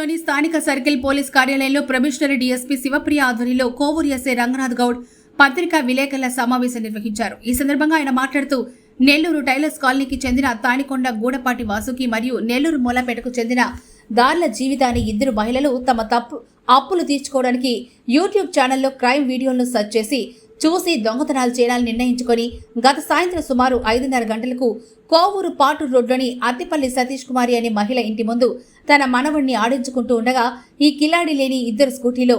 నగరంలోని స్థానిక circle police కార్యాలయంలో ప్రొబిషనరీ డీఎస్పీ శివప్రియ ఆధ్వర్యంలో కోవూరు ఎస్ఐ రంగనాథ్ గౌడ్ పత్రికా విలేకరుల సమావేశం నిర్వహించారు. ఈ సందర్భంగా ఆయన మాట్లాడుతూ నెల్లూరు టైలర్స్ కాలనీకి చెందిన తానికొండ గూడపాటి వాసుకి మరియు నెల్లూరు మూలపేటకు చెందిన దార్ల జీవితాన్ని ఇద్దరు మహిళలు తమ తప్పు అప్పులు తీర్చుకోవడానికి యూట్యూబ్ ఛానల్లో క్రైమ్ వీడియోలను సెర్చ్ చేసి చూసి దొంగతనాలు చేయాలని నిర్ణయించుకొని గత సాయంత్రం సుమారు ఐదున్నర గంటలకు కోవూరు పాటు రోడ్లోని అత్తిపల్లి సతీష్ కుమారి అనే మహిళ ఇంటి ముందు తన మనవణ్ణి ఆడించుకుంటూ ఉండగా ఈ కిలాడి లేని ఇద్దరు స్కూటీలో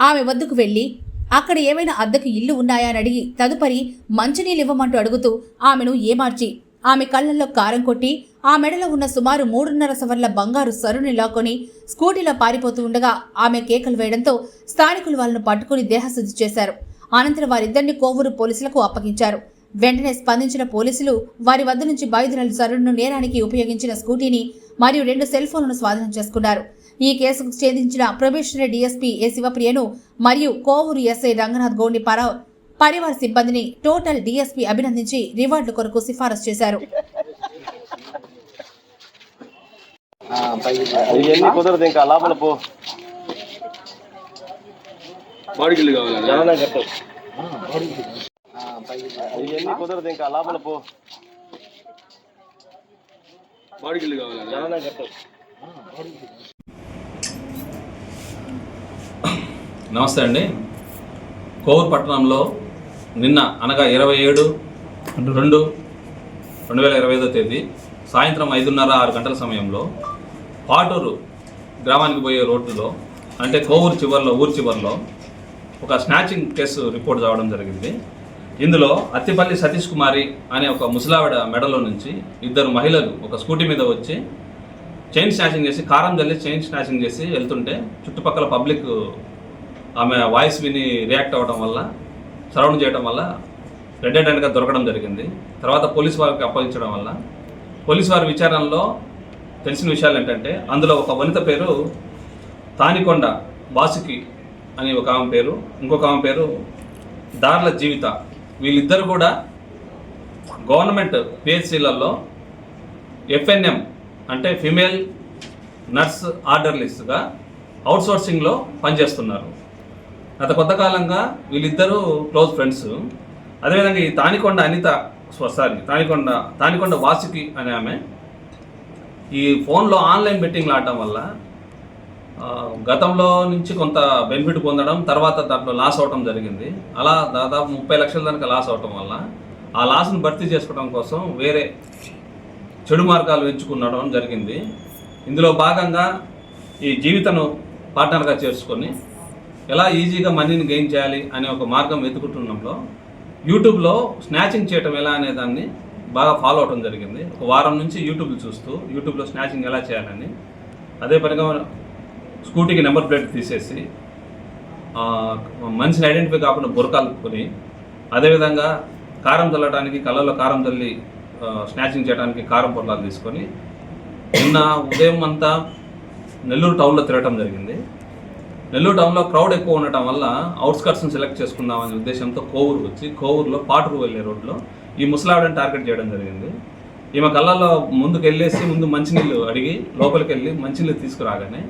ఆమె వద్దకు వెళ్ళి అక్కడ ఏమైనా అద్దకు ఇల్లు ఉన్నాయా? అని అడిగి తదుపరి మంచినీళ్ళు ఇవ్వమంటూ అడుగుతూ ఆమెను ఏమార్చి ఆమె కళ్ళల్లో కారం కొట్టి ఆ మెడలో ఉన్న సుమారు మూడున్నర సవర్ల బంగారు సరుని లాక్కొని స్కూటీలో పారిపోతూ ఉండగా ఆమె కేకలు వేయడంతో స్థానికులు వాళ్ళను పట్టుకుని దేహశుద్ధి చేశారు. అనంతరం వారిద్దరిని కోవూరు పోలీసులకు అప్పగించారు. వెంటనే స్పందించిన పోలీసులు వారి వద్ద నుంచి బయలుదేరిన సరుడును నేరానికి ఉపయోగించిన స్కూటీని మరియు రెండు సెల్ ఫోన్లను స్వాధీనం చేసుకున్నారు. ఈ కేసుకు ఛేదించిన ప్రొబేషనరీ డీఎస్పీ ఏ శివప్రియను మరియు కోవూరు ఎస్ఐ రంగనాథ్ గౌడ్ని పర పరివార సిబ్బందిని టోటల్ డీఎస్పీ అభినందించి రివార్డుల కొరకు సిఫారసు చేశారు. ఇంకా లోపల పో. కావాలా? కుదరదు ఇంకా లోపల పో. కావాలా నమస్తే అండి. కోవూరు పట్టణంలో నిన్న అనగా ఇరవై ఏడు రెండు. రెండు వేల ఇరవై ఐదో తేదీ సాయంత్రం ఐదున్నర ఆరు గంటల సమయంలో పాటూరు గ్రామానికి పోయే రోడ్డులో అంటే కోవూరు చివరిలో ఊరు చివరిలో ఒక స్నాచింగ్ కేసు రిపోర్ట్ రావడం జరిగింది. ఇందులో అత్తిపల్లి సతీష్ కుమారి అనే ఒక ముసలావిడ మెడలో నుంచి ఇద్దరు మహిళలు ఒక స్కూటీ మీద వచ్చి చైన్ స్నాచింగ్ చేసి కారం జల్లి చైన్ స్నాచింగ్ చేసి వెళ్తుంటే చుట్టుపక్కల పబ్లిక్ ఆమె వాయిస్ విని రియాక్ట్ అవ్వడం వల్ల సరౌండ్ చేయడం వల్ల రెడ్ హ్యాండ్గా దొరకడం జరిగింది. తర్వాత పోలీస్ వారికి అప్పగించడం వల్ల పోలీస్ వారి విచారణలో తెలిసిన విషయాలు ఏంటంటే అందులో ఒక వనిత పేరు తానికొండ బాసుకి అని ఒక ఆమె పేరు ఇంకొక ఆమె పేరు దార్ల జీవిత వీళ్ళిద్దరు కూడా గవర్నమెంట్ పిహెచ్సిలలో ఎఫ్ఎన్ఎం అంటే ఫిమేల్ నర్స్ ఆర్డర్ లిస్ట్గా అవుట్సోర్సింగ్లో పనిచేస్తున్నారు. గత కొంతకాలంగా వీళ్ళిద్దరూ క్లోజ్ ఫ్రెండ్స్. అదేవిధంగా ఈ తానికొండ అనిత సారీ తానికొండ తానికొండ వాసుకి అనే ఆమె ఈ ఫోన్లో ఆన్లైన్ బెట్టింగ్లు ఆడటం వల్ల గతంలో నుంచి కొంత బెనిఫిట్ పొందడం తర్వాత దాంట్లో లాస్ అవటం జరిగింది. అలా దాదాపు ముప్పై లక్షల దానికి లాస్ అవటం వల్ల ఆ లాస్ను భర్తీ చేసుకోవడం కోసం వేరే చెడు మార్గాలు ఎంచుకునడం జరిగింది. ఇందులో భాగంగా ఈ జీవితను పార్ట్నర్గా చేసుకొని ఎలా ఈజీగా మనీని గెయిన్ చేయాలి అనే ఒక మార్గం వెతుకుతుండంలో యూట్యూబ్లో స్నాచింగ్ చేయటం ఎలా అనే దాన్ని బాగా ఫాలో అవటం జరిగింది. ఒక వారం నుంచి యూట్యూబ్ చూస్తూ యూట్యూబ్లో స్నాచింగ్ ఎలా చేయాలని. అదే పనిగా స్కూటీకి నెంబర్ ప్లేట్ తీసేసి మనిషిని ఐడెంటిఫై కాకుండా బురకాలుకొని అదేవిధంగా కారం చల్లడానికి కళ్ళలో కారం చల్లి స్నాచింగ్ చేయడానికి కారం పొరలాలు తీసుకొని నిన్న ఉదయం అంతా నెల్లూరు టౌన్లో తిరగటం జరిగింది. నెల్లూరు టౌన్లో క్రౌడ్ ఎక్కువ ఉండటం వల్ల అవుట్స్కట్స్ని సెలెక్ట్ చేసుకుందామనే ఉద్దేశంతో కోవూరు వచ్చి కోవూరులో పాటూరు వెళ్ళే రోడ్లో ఈ ముసలావిడని టార్గెట్ చేయడం జరిగింది. ఈమె కళ్ళల్లో ముందుకు వెళ్ళేసి ముందు మంచినీళ్ళు అడిగి లోపలికి వెళ్ళి మంచినీళ్ళు తీసుకురాగానే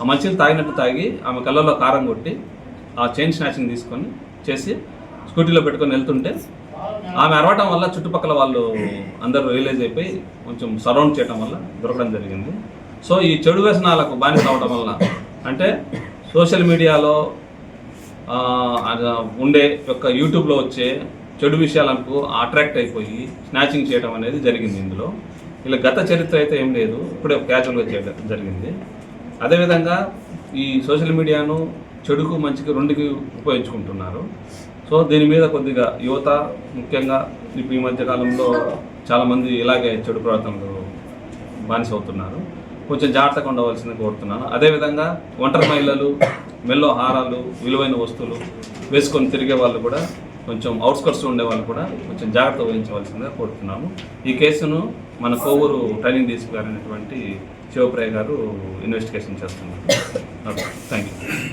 ఆ మంచిని తాగినట్టు తాగి ఆమె కళ్ళల్లో కారం కొట్టి ఆ చైన్ స్నాచింగ్ తీసుకొని చేసి స్కూటీలో పెట్టుకొని వెళ్తుంటే ఆమె అరవటం వల్ల చుట్టుపక్కల వాళ్ళు అందరూ రియలైజ్ అయిపోయి కొంచెం సరౌండ్ చేయడం వల్ల దొరకడం జరిగింది. సో ఈ చెడు వ్యసనాలకు బానిస అవడం వల్ల అంటే సోషల్ మీడియాలో అది ఉండే యొక్క యూట్యూబ్లో వచ్చే చెడు విషయాలకు అట్రాక్ట్ అయిపోయి స్నాచింగ్ చేయడం అనేది జరిగింది ఇందులో. ఇలా గత చరిత్ర అయితే ఏం లేదు ఇప్పుడే క్యాజువల్గా చేయడం జరిగింది. అదేవిధంగా ఈ సోషల్ మీడియాను చెడుకు మంచికి రెండుకి ఉపయోగించుకుంటున్నారు. సో దీని మీద కొద్దిగా యువత ముఖ్యంగా ఇప్పుడు ఈ మధ్య కాలంలో చాలామంది ఇలాగే చెడు ప్రవర్తనలు బానిస అవుతున్నారు కొంచెం జాగ్రత్తగా ఉండవలసింది కోరుతున్నాను. అదేవిధంగా ఒంటరి మహిళలు మెల్లో హారాలు విలువైన వస్తువులు వేసుకొని తిరిగే వాళ్ళు కూడా కొంచెం అవుట్స్కట్స్ ఉండే వాళ్ళు కూడా కొంచెం జాగ్రత్త వహించవలసిందిగా కోరుతున్నాము ఈ కేసును మన కోవూరు ట్రైనింగ్ తీసుకురానటువంటి శివప్రియ గారు ఇన్వెస్టిగేషన్ చేస్తున్నారు. Okay thank you